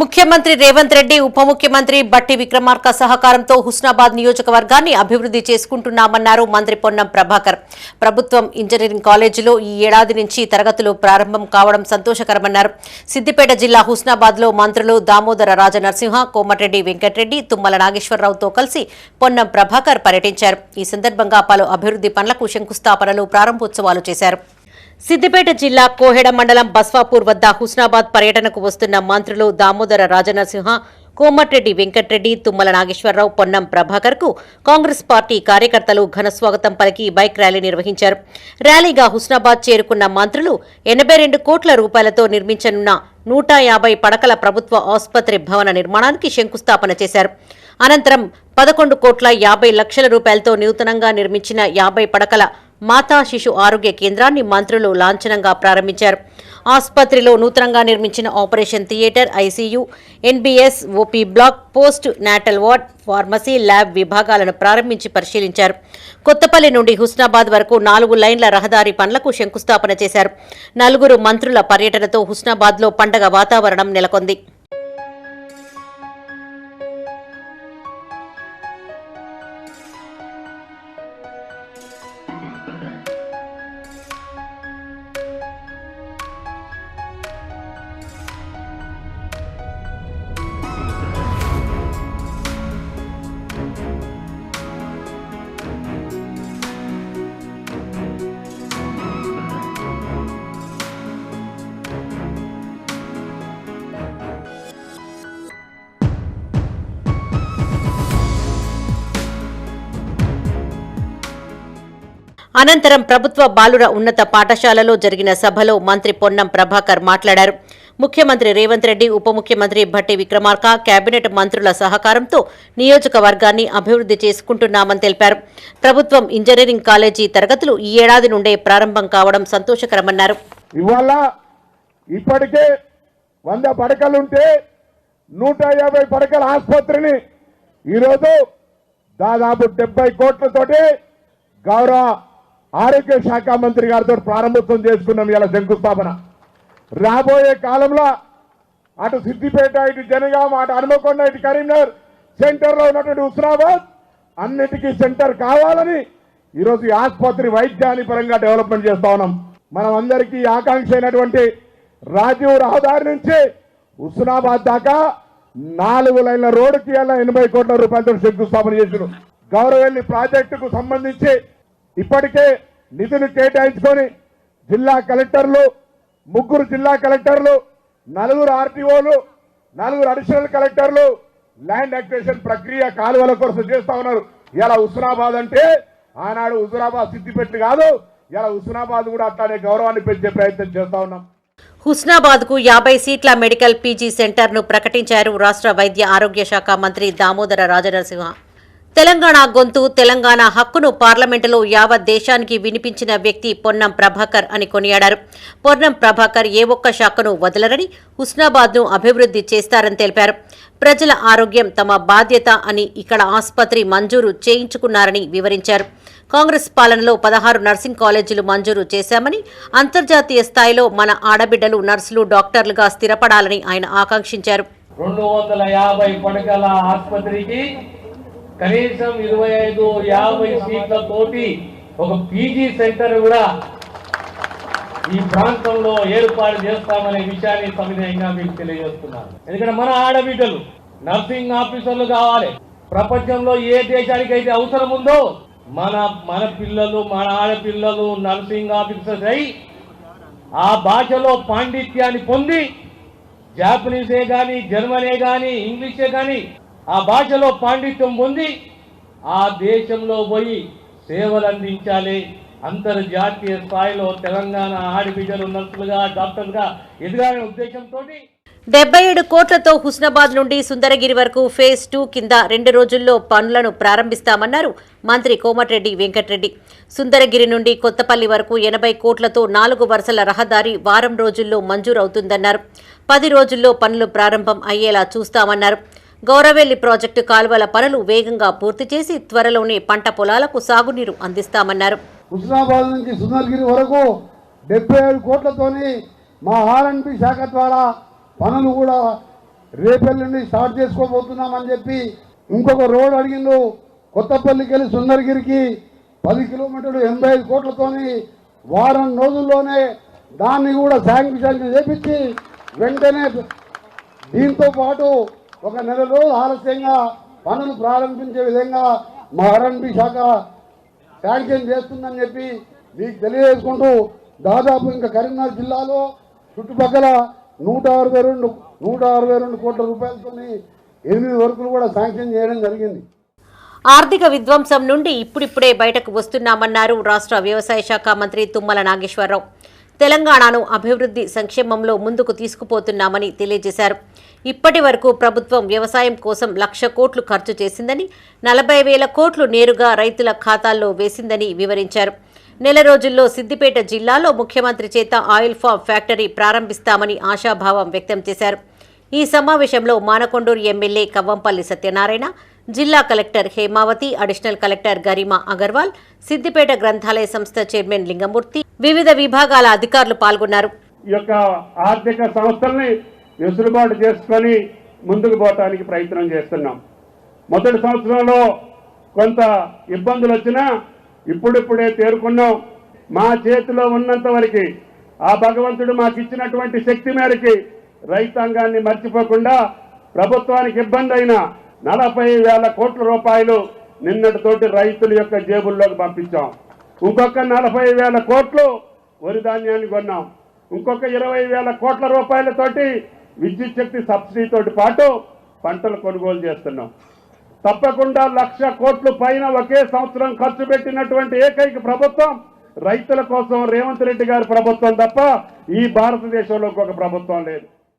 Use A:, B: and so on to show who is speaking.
A: ముఖ్యమంత్రి రేవంత్ రెడ్డి ఉప ముఖ్యమంత్రి బట్టి విక్రమార్క సహకారంతో హుస్నాబాద్ నియోజకవర్గాన్ని అభివృద్ధి చేసుకుంటున్నామన్నారు మంత్రి పొన్నం ప్రభాకర్. ప్రభుత్వం ఇంజనీరింగ్ కాలేజీలో ఈ ఏడాది నుంచి తరగతులు ప్రారంభం కావడం సంతోషకరమన్నారు. సిద్దిపేట జిల్లా హుస్నాబాద్లో మంత్రులు దామోదర రాజనరసింహ కోమటిరెడ్డి వెంకటరెడ్డి తుమ్మల నాగేశ్వరరావుతో కలిసి పొన్నం ప్రభాకర్ పర్యటించారు. ఈ సందర్భంగా పలు అభివృద్ధి పనులకు శంకుస్థాపనలు ప్రారంభోత్సవాలు చేశారు. సిద్దిపేట జిల్లా కోహెడ మండలం బస్వాపూర్ వద్ద హుస్నాబాద్ పర్యటనకు వస్తున్న మంత్రులు దామోదర రాజనరసింహ కోమటిరెడ్డి వెంకటరెడ్డి తుమ్మల నాగేశ్వరరావు పొన్నం ప్రభాకర్కు కాంగ్రెస్ పార్టీ కార్యకర్తలు ఘన స్వాగతం పలికి బైక్ ర్యాలీ నిర్వహించారు. ర్యాలీగా హుస్నాబాద్ చేరుకున్న మంత్రులు ఎనభై రెండు కోట్ల రూపాయలతో నిర్మించనున్న నూట యాభై పడకల ప్రభుత్వ ఆసుపత్రి భవన నిర్మాణానికి శంకుస్థాపన చేశారు. అనంతరం పదకొండు కోట్ల యాభై లక్షల రూపాయలతో నూతనంగా నిర్మించిన యాభై పడకల మాతా శిశు ఆరోగ్య కేంద్రాన్ని మంత్రులు లాంఛనంగా ప్రారంభించారు. ఆసుపత్రిలో నూతనంగా నిర్మించిన operation theatre ICU NBS OP block post natal ward pharmacy lab విభాగాలను ప్రారంభించి పరిశీలించారు. కొత్తపల్లి నుండి హుస్నాబాద్ వరకు నాలుగు లైన్ల రహదారి పనులకు శంకుస్థాపన చేశారు. నలుగురు మంత్రుల పర్యటనతో హుస్నాబాద్లో పండగ వాతావరణం నెలకొంది. అనంతరం ప్రభుత్వ బాలుర ఉన్నత పాఠశాలలో జరిగిన సభలో మంత్రి పొన్నం ప్రభాకర్ మాట్లాడారు. ముఖ్యమంత్రి రేవంత్ రెడ్డి ఉప ముఖ్యమంత్రి భట్టి విక్రమార్క కేబినెట్ మంత్రుల సహకారంతో నియోజకవర్గాన్ని అభివృద్ధి చేసుకుంటున్నామని తెలిపారు. ప్రభుత్వం ఇంజనీరింగ్ కాలేజీ తరగతులు ఈ ఏడాది నుండే ప్రారంభం కావడం సంతోషకరమన్నారు.
B: ఇవాళ ఇప్పటికే వంద పడకలుంటే నూట యాభై పడకల ఆసుపత్రిని ఈరోజు దాదాపు డెబ్బై కోట్లతోటి గౌరవ ఆరోగ్య శాఖ మంత్రి గారితో ప్రారంభోత్సవం చేసుకున్నాం ఇలా శంకుస్థాపన. రాబోయే కాలంలో అటు సిద్దిపేట ఇటు జనగాం అటు హనుమకొండ ఇటు కరీంనగర్ సెంటర్లో ఉన్నటువంటి హుస్నాబాద్ అన్నిటికీ సెంటర్ కావాలని ఈరోజు ఆసుపత్రి వైద్యాన్ని పరంగా డెవలప్మెంట్ చేస్తా ఉన్నాం. మనం అందరికీ ఆకాంక్ష అయినటువంటి రాజీవ్ రహదారి నుంచి హుస్నాబాద్ దాకా నాలుగు లైన్ల రోడ్డుకి అలా ఎనభై కోట్ల రూపాయలతో శంకుస్థాపన చేసిన గౌరవెల్లి ప్రాజెక్టుకు సంబంధించి ఇప్పటికే నిధులు కేటాయించుకొని జిల్లా కలెక్టర్లు ముగ్గురు జిల్లా కలెక్టర్లు నలుగురు ఆర్టీఓలు నలుగురు అడిషనల్ కలెక్టర్లు ల్యాండ్ యాక్టేషన్ ప్రక్రియ కాలువల కోసం చేస్తా ఉన్నారు. ఇలా హుస్నాబాద్ అంటే ఆనాడు హుజురాబాద్ సిద్దిపెట్టు కాదు ఇలా హుస్నాబాద్ కూడా అట్లానే గౌరవాన్ని పెంచే ప్రయత్నం చేస్తా ఉన్నాం.
A: హుస్నాబాద్కు యాభై సీట్ల మెడికల్ పీజీ సెంటర్ను ప్రకటించారు రాష్ట్ర వైద్య ఆరోగ్య శాఖ మంత్రి దామోదర రాజనరసింహ. తెలంగాణ గొంతు తెలంగాణ హక్కును పార్లమెంటులో యావత్ దేశానికి వినిపించిన వ్యక్తి పొన్నం ప్రభాకర్ అని కొనియాడారు. పొన్నం ప్రభాకర్ ఏ ఒక్క శాఖను వదలరని హుస్నాబాద్ను అభివృద్ధి చేస్తారని తెలిపారు. ప్రజల ఆరోగ్యం తమ బాధ్యత అని ఇక్కడ ఆసుపత్రి మంజూరు చేయించుకున్నారని వివరించారు. కాంగ్రెస్ పాలనలో పదహారు నర్సింగ్ కాలేజీలు మంజూరు చేశామని అంతర్జాతీయ స్థాయిలో మన ఆడబిడ్డలు నర్సులు డాక్టర్లుగా స్థిరపడాలని ఆయన ఆకాంక్షించారు.
C: రెండు వందల యాభై పడకల ఆసుపత్రికి కనీసం ఇరవై ఐదు యాభై సీట్లతోటి ఒక పీజీ సెంటర్ కూడా ఈ ప్రాంతంలో ఏర్పాటు చేస్తామనే విషయాన్ని సవినయంగా మీకు తెలియజేస్తున్నాను ఎందుకంటే మన ఆడబిడ్డలు నర్సింగ్ ఆఫీసర్లు కావాలి. ప్రపంచంలో ఏ దేశానికి అయితే అవసరం ఉందో మన మన పిల్లలు మన ఆడపిల్లలు నర్సింగ్ ఆఫీసర్స్ అయి ఆ భాషలో పాండిత్యాన్ని పొంది జాపనీసే కానీ జర్మనే కానీ ఇంగ్లీషే కానీ ఆ భాషలో పాండిత్యం పొంది ఆ దేశంలో పోయి సేవలు అందించాలి అంతర్జాతీయ స్థాయిలో తెలంగాణ ఆడబిడ్డలు నర్సులుగా డాక్టర్లుగా ఎదగాలనే ఉద్దేశంతో
A: డెబ్బై ఏడు కోట్లతో హుస్నాబాద్ నుండి సుందరగిరి వరకు ఫేజ్ టూ కింద రెండు రోజుల్లో పనులను ప్రారంభిస్తామన్నారు మంత్రి కోమటిరెడ్డి వెంకటరెడ్డి. సుందరగిరి నుండి కొత్తపల్లి వరకు ఎనభై కోట్లతో నాలుగు వరుసల రహదారి వారం రోజుల్లో మంజూరవుతుందన్నారు. పది రోజుల్లో పనులు ప్రారంభం అయ్యేలా చూస్తామన్నారు. గౌరవెల్లి ప్రాజెక్టు కాలువల పనులు వేగంగా పూర్తి చేసి త్వరలోనే పంట పొలాలకు సాగునీరు అందిస్తామన్నారు.
D: హుస్నాబాద్ నుంచి సుందర్గిరి వరకు డెబ్బై ఏడు కోట్లతోని మా ఆర్ఎన్పి శాఖ ద్వారా పనులు కూడా రేపెల్లుండి స్టార్ట్ చేసుకోబోతున్నామని చెప్పి ఇంకొక రోడ్ అడిగిండు. కొత్తపల్లికి వెళ్ళి సుందరగిరికి పది కిలోమీటర్లు ఎనభై ఐదు కోట్లతోని వారం రోజుల్లోనే దాన్ని కూడా శాంక్షన్ చేపించి వెంటనే దీంతో పాటు ఒక నెల రోజులు ఆలస్యంగా పనులు ప్రారంభించే విధంగా మా ఆర్ఎండ్బి శాఖ శాంక్షన్ చేస్తుందని చెప్పి మీకు తెలియజేసుకుంటూ దాదాపు ఇంకా కరీంనగర్ జిల్లాలో చుట్టుపక్కల నూట అరవై రెండు నూట అరవై రెండు కోట్ల రూపాయలతో ఎనిమిది వర్కులు కూడా శాంక్షన్ చేయడం జరిగింది.
A: ఆర్థిక విధ్వంసం నుండి ఇప్పుడిప్పుడే బయటకు వస్తున్నామన్నారు రాష్ట్ర వ్యవసాయ శాఖ మంత్రి తుమ్మల నాగేశ్వరరావు. తెలంగాణను అభివృద్ధి సంక్షేమంలో ముందుకు తీసుకుపోతున్నామని తెలియజేశారు. ఇప్పటి వరకు ప్రభుత్వం వ్యవసాయం కోసం లక్ష కోట్లు ఖర్చు చేసిందని నలభై వేల కోట్లు నేరుగా రైతుల ఖాతాల్లో వేసిందని వివరించారు. నెల రోజుల్లో సిద్దిపేట జిల్లాలో ముఖ్యమంత్రి చేత ఆయిల్ ఫామ్ ఫ్యాక్టరీ ప్రారంభిస్తామని ఆశాభావం వ్యక్తం చేశారు. ఈ సమావేశంలో మానకొండూరు ఎమ్మెల్యే కవ్వంపల్లి సత్యనారాయణ జిల్లా collector Hemavathi additional collector Garima Agarwal Siddipet గ్రంథాలయ సంస్థ చైర్మన్ లింగమూర్తి వివిధ విభాగాల అధికారులు పాల్గొన్నారు.
E: ఈ యొక్క ఆర్థిక సంస్థల్ని వెసులుబాటు చేసుకొని ముందుకు పోవటానికి ప్రయత్నం చేస్తున్నాం. మొదటి సంవత్సరంలో కొంత ఇబ్బందులు వచ్చినా ఇప్పుడిప్పుడే తేరుకున్నాం. మా చేతిలో ఉన్నంత వరకు ఆ భగవంతుడు మాకు ఇచ్చినటువంటి శక్తి మేరకి రైతాంగాన్ని మర్చిపోకుండా ప్రభుత్వానికి ఇబ్బంది అయిన నలభై వేల కోట్ల రూపాయలు నిన్నటితోటి రైతుల యొక్క జేబుల్లోకి పంపించాం. ఇంకొక నలభై వేల కోట్లు వరి ధాన్యాన్ని కొన్నాం. ఇంకొక ఇరవై వేల కోట్ల రూపాయలతోటి విద్యుత్ శక్తి సబ్సిడీతోటి పాటు పంటలు కొనుగోలు చేస్తున్నాం. తప్పకుండా లక్ష కోట్ల పైన ఒకే సంవత్సరం ఖర్చు పెట్టినటువంటి ఏకైక ప్రభుత్వం రైతుల కోసం రేవంత్ రెడ్డి గారి ప్రభుత్వం తప్ప ఈ భారతదేశంలో ఒక ప్రభుత్వం లేదు.